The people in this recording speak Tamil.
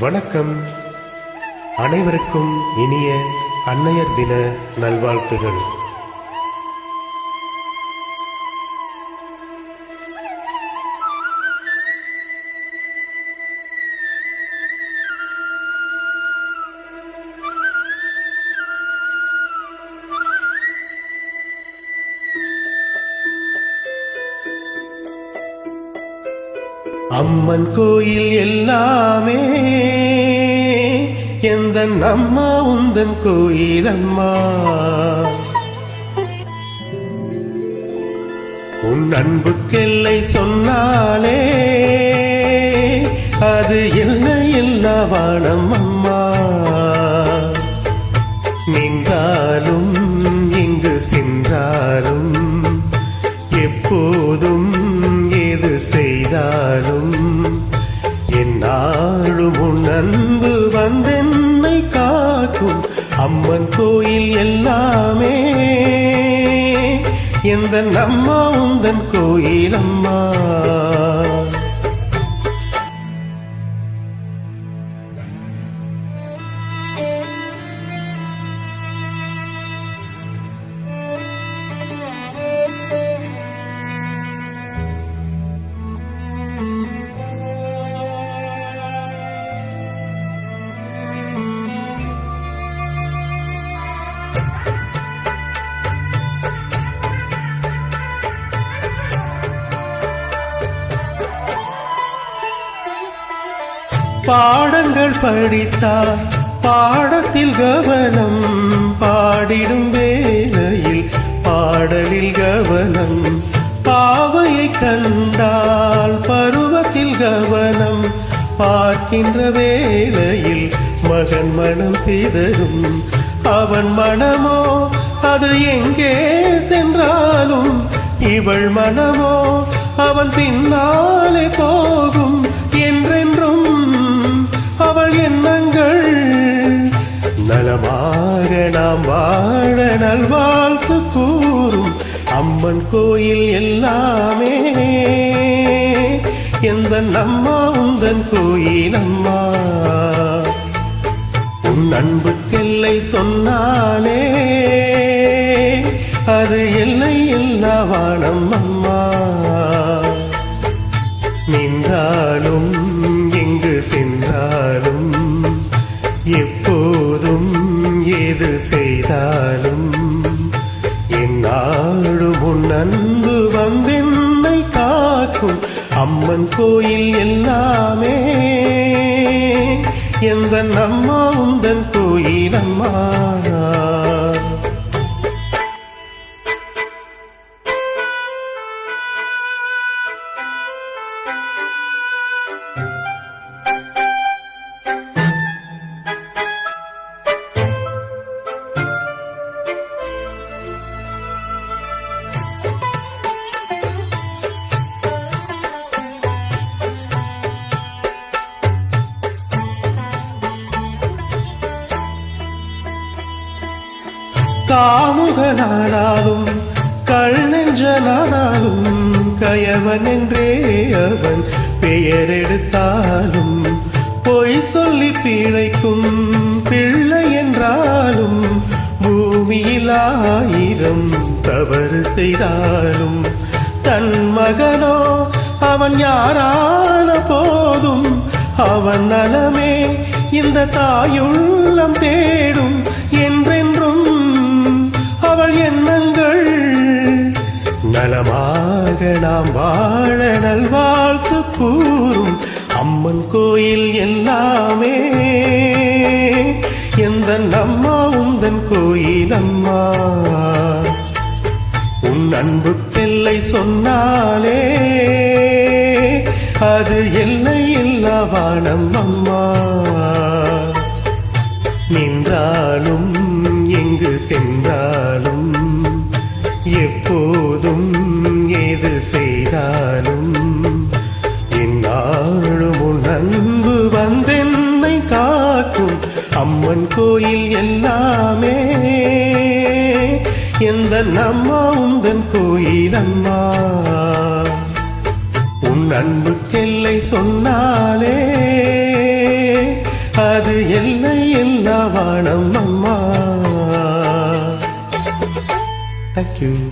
வணக்கம். அனைவருக்கும் இனிய அன்னையர் தின நல்வாழ்த்துகள். அம்மன் கோயில் எல்லாமே. எந்த அம்மா உந்தன் கோயில் அம்மா. உன் அன்புக்கெல்லை சொன்னாலே அது எல்லை எல்லா வானம் அம்மா? செய்தாலும் என்னாலும் உன் அன்பு வந்தென்னை காக்கும் அம்மன் கோயில் எல்லாமே. எந்த அம்மா உந்தன் கோயிலம் பாடங்கள் படித்தார். பாடத்தில் கவனம் பாடிடும் வேலையில் பாடலில் கவனம். பாவையை கண்டால் பருவத்தில் கவனம். பார்க்கின்ற வேளையில் மகன் மனம் சிதறும். அவன் மனமோ அது எங்கே சென்றாலும் இவள் மனமோ அவன் பின்னாலே போகும். நல்வாழ்த்து கூறும் அம்மன் கோயில் எல்லாமே. எந்த அம்மா உந்தன் கோயில் அம்மா. உன் அன்புக்கெல்லை சொன்னாலே அது எல்லை எல்லா வானம் அம்மா. நின்றாலும் அன்பு வந்தென்னை காக்கும் அம்மன் கோயில் எல்லாமே. எந்த அம்மா உந்தன் கோயில் அம்மா. thank you காமுகனானாலும் கள் நெஞ்சனானாலும் கயவன் என்றே அவன் பெயர் எடுத்தாலும் பொய் சொல்லி பிழைக்கும் பிள்ளை என்றாலும் பூமியில் ஆயிரம் தவறு செய்தாலும் தன் மகனோ அவன் யாரான போதும் அவன் நலமே இந்த தாயுள்ளம் தேடும் நலமாக நாம் வாழ நல்வாழ்த்து கூறும் அம்மன் கோயில் எல்லாமே. எந்த அம்மா உந்தன் கோயில் அம்மா. உன் அன்பு பிள்ளை சொன்னாலே அது எல்லை இல்லா வானம் அம்மா. நின்றாலும் எங்கு சென்றாலும் எப்போதும் எது செய்தாலும் என்னாலும் உன் அன்பு வந்தென்னை காக்கும் அம்மன் கோயில் எல்லாமே. எந்த அம்மா உந்தன் கோயில் அம்மா. உன் அன்புக்கெல்லை சொன்னாலே You.